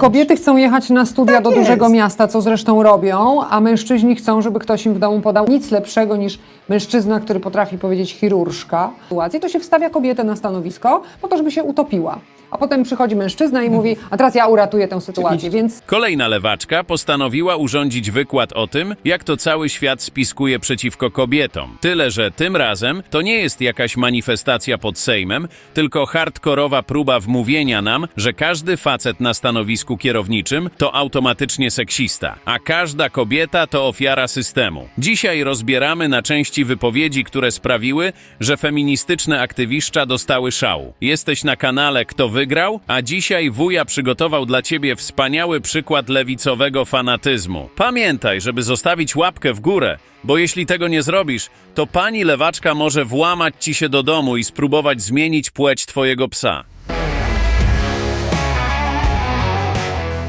Kobiety chcą jechać na studia do jest. dużego miasta, co zresztą robią, a mężczyźni chcą, żeby ktoś im w domu podał nic lepszego niż mężczyzna, który potrafi powiedzieć chirurżka. W sytuacji to się wstawia kobietę na stanowisko po to, żeby się utopiła. A potem przychodzi mężczyzna i mówi, a teraz ja uratuję tę sytuację, więc Kolejna lewaczka postanowiła urządzić wykład o tym, jak to cały świat spiskuje przeciwko kobietom. Tyle, że tym razem to nie jest jakaś manifestacja pod Sejmem, tylko hardkorowa próba wmówienia nam, że każdy facet na stanowisku kierowniczym to automatycznie seksista, a każda kobieta to ofiara systemu. Dzisiaj rozbieramy na części wypowiedzi, które sprawiły, że feministyczne aktywiszcza dostały szału. Jesteś na kanale Kto Wygrał, a dzisiaj wuja przygotował dla ciebie wspaniały przykład lewicowego fanatyzmu. Pamiętaj, żeby zostawić łapkę w górę, bo jeśli tego nie zrobisz, to pani lewaczka może włamać ci się do domu i spróbować zmienić płeć twojego psa.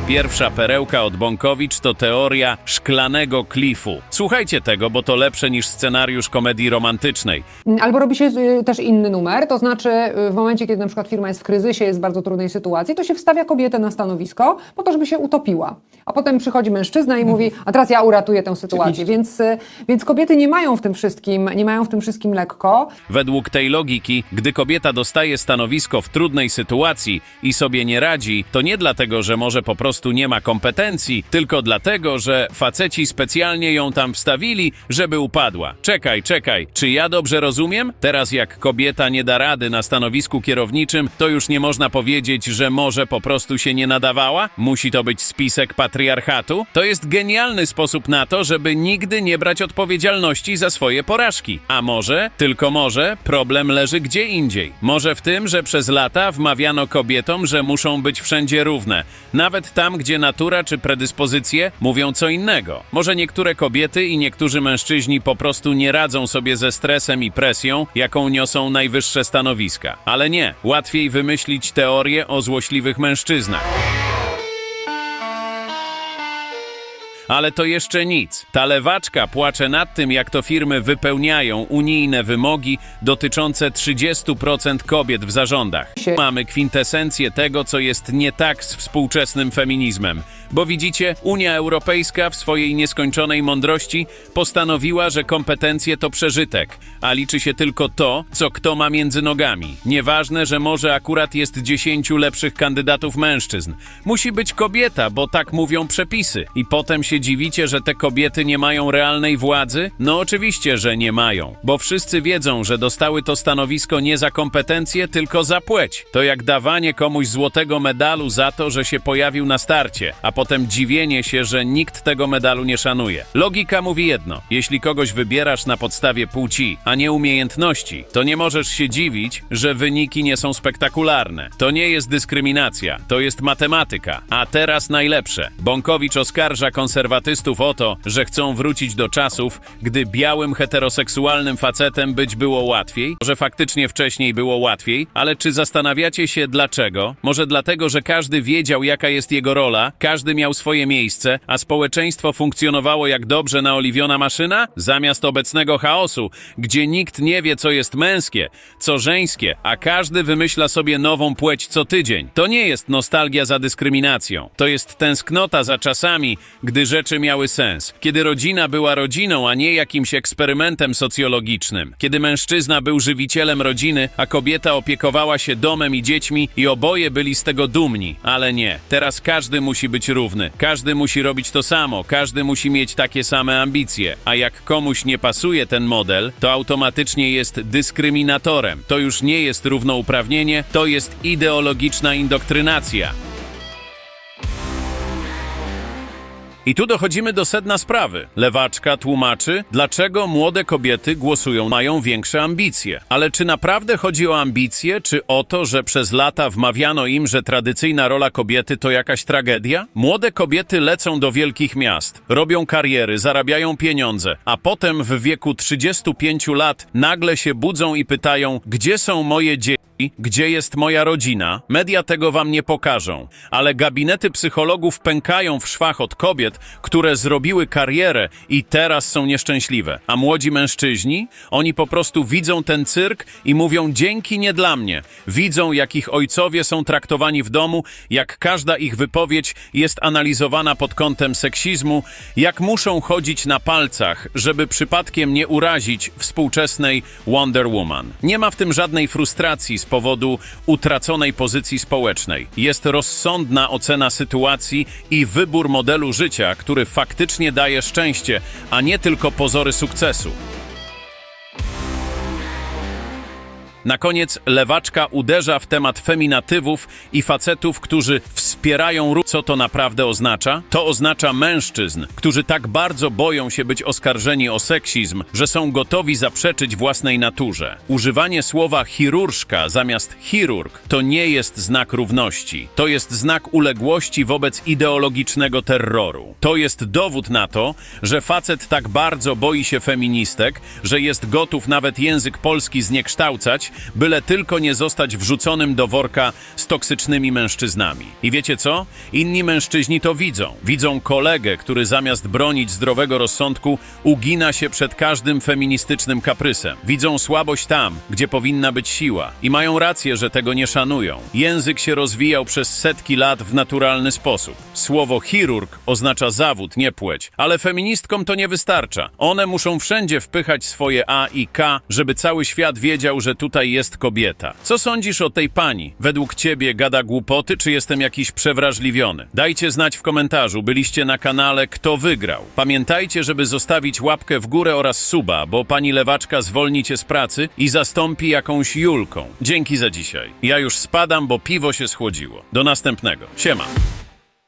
Pierwsza perełka od Bąkowicz to teoria szklanego klifu. Słuchajcie tego, bo to lepsze niż scenariusz komedii romantycznej. albo robi się y, też inny numer, to znaczy y, w momencie, kiedy na przykład firma jest w kryzysie, jest w bardzo trudnej sytuacji, to się wstawia kobietę na stanowisko po to, żeby się utopiła. A potem przychodzi mężczyzna i mówi, a teraz ja uratuję tę sytuację. Więc, y, więc kobiety nie mają w tym wszystkim, nie mają w tym wszystkim lekko. Według tej logiki, gdy kobieta dostaje stanowisko w trudnej sytuacji i sobie nie radzi, to nie dlatego, że może po prostu nie ma kompetencji, tylko dlatego, że faceci specjalnie ją tam wstawili, żeby upadła. Czekaj, czekaj, czy ja dobrze rozumiem? Teraz jak kobieta nie da rady na stanowisku kierowniczym, to już nie można powiedzieć, że może po prostu się nie nadawała? Musi to być spisek patriarchatu? To jest genialny sposób na to, żeby nigdy nie brać odpowiedzialności za swoje porażki. A może, tylko może, problem leży gdzie indziej. Może w tym, że przez lata wmawiano kobietom, że muszą być wszędzie równe. Nawet tam, gdzie natura czy predyspozycje mówią co innego. Może niektóre kobiety i niektórzy mężczyźni po prostu nie radzą sobie ze stresem i presją, jaką niosą najwyższe stanowiska. Ale nie, łatwiej wymyślić teorię o złośliwych mężczyznach. Ale to jeszcze nic. Ta lewaczka płacze nad tym, jak to firmy wypełniają unijne wymogi dotyczące 30% kobiet w zarządach. Mamy kwintesencję tego, co jest nie tak z współczesnym feminizmem. Bo widzicie, Unia Europejska w swojej nieskończonej mądrości postanowiła, że kompetencje to przeżytek, a liczy się tylko to, co kto ma między nogami. Nieważne, że może akurat jest 10 lepszych kandydatów mężczyzn. Musi być kobieta, bo tak mówią przepisy. I potem się dziwicie, że te kobiety nie mają realnej władzy? No oczywiście, że nie mają, bo wszyscy wiedzą, że dostały to stanowisko nie za kompetencje, tylko za płeć. To jak dawanie komuś złotego medalu za to, że się pojawił na starcie, a potem dziwienie się, że nikt tego medalu nie szanuje. Logika mówi jedno: jeśli kogoś wybierasz na podstawie płci, a nie umiejętności, to nie możesz się dziwić, że wyniki nie są spektakularne. To nie jest dyskryminacja, to jest matematyka. A teraz najlepsze. Bąkowicz oskarża konserwatystów o to, że chcą wrócić do czasów, gdy białym heteroseksualnym facetem być było łatwiej. Może faktycznie wcześniej było łatwiej, ale czy zastanawiacie się dlaczego? Może dlatego, że każdy wiedział, jaka jest jego rola, każdy miał swoje miejsce, a społeczeństwo funkcjonowało jak dobrze naoliwiona maszyna? Zamiast obecnego chaosu, gdzie nikt nie wie, co jest męskie, co żeńskie, a każdy wymyśla sobie nową płeć co tydzień. To nie jest nostalgia za dyskryminacją. To jest tęsknota za czasami, gdy rzeczy miały sens. Kiedy rodzina była rodziną, a nie jakimś eksperymentem socjologicznym. Kiedy mężczyzna był żywicielem rodziny, a kobieta opiekowała się domem i dziećmi i oboje byli z tego dumni. Ale nie. Teraz każdy musi być równy. Każdy musi robić to samo. Każdy musi mieć takie same ambicje. A jak komuś nie pasuje ten model, to automatycznie jest dyskryminatorem. To już nie jest równouprawnienie, to jest ideologiczna indoktrinacja. I tu dochodzimy do sedna sprawy. Lewaczka tłumaczy, dlaczego młode kobiety głosują, mają większe ambicje. Ale czy naprawdę chodzi o ambicje, czy o to, że przez lata wmawiano im, że tradycyjna rola kobiety to jakaś tragedia? Młode kobiety lecą do wielkich miast, robią kariery, zarabiają pieniądze, a potem w wieku 35 lat nagle się budzą i pytają, gdzie są moje dzieci? Gdzie jest moja rodzina? Media tego wam nie pokażą, ale gabinety psychologów pękają w szwach od kobiet, które zrobiły karierę i teraz są nieszczęśliwe. A młodzi mężczyźni? Oni po prostu widzą ten cyrk i mówią dzięki nie dla mnie. Widzą, jak ich ojcowie są traktowani w domu, jak każda ich wypowiedź jest analizowana pod kątem seksizmu, jak muszą chodzić na palcach, żeby przypadkiem nie urazić współczesnej Wonder Woman. Nie ma w tym żadnej frustracji powodu utraconej pozycji społecznej. Jest rozsądna ocena sytuacji i wybór modelu życia, który faktycznie daje szczęście, a nie tylko pozory sukcesu. Na koniec lewaczka uderza w temat feminatywów i facetów, którzy wspierają ruch. Co to naprawdę oznacza? To oznacza mężczyzn, którzy tak bardzo boją się być oskarżeni o seksizm, że są gotowi zaprzeczyć własnej naturze. Używanie słowa chirurżka zamiast chirurg to nie jest znak równości. To jest znak uległości wobec ideologicznego terroru. To jest dowód na to, że facet tak bardzo boi się feministek, że jest gotów nawet język polski zniekształcać, byle tylko nie zostać wrzuconym do worka z toksycznymi mężczyznami. I wiecie co? Inni mężczyźni to widzą. Widzą kolegę, który zamiast bronić zdrowego rozsądku, ugina się przed każdym feministycznym kaprysem. Widzą słabość tam, gdzie powinna być siła. I mają rację, że tego nie szanują. Język się rozwijał przez setki lat w naturalny sposób. Słowo chirurg oznacza zawód, nie płeć. Ale feministkom to nie wystarcza. One muszą wszędzie wpychać swoje A i K, żeby cały świat wiedział, że jest kobieta. Co sądzisz o tej pani? Według ciebie gada głupoty, czy jestem jakiś przewrażliwiony? Dajcie znać w komentarzu, byliście na kanale Kto Wygrał. Pamiętajcie, żeby zostawić łapkę w górę oraz suba, bo pani lewaczka zwolni cię z pracy i zastąpi jakąś Julką. Dzięki za dzisiaj. Ja już spadam, bo piwo się schłodziło. Do następnego. Siema.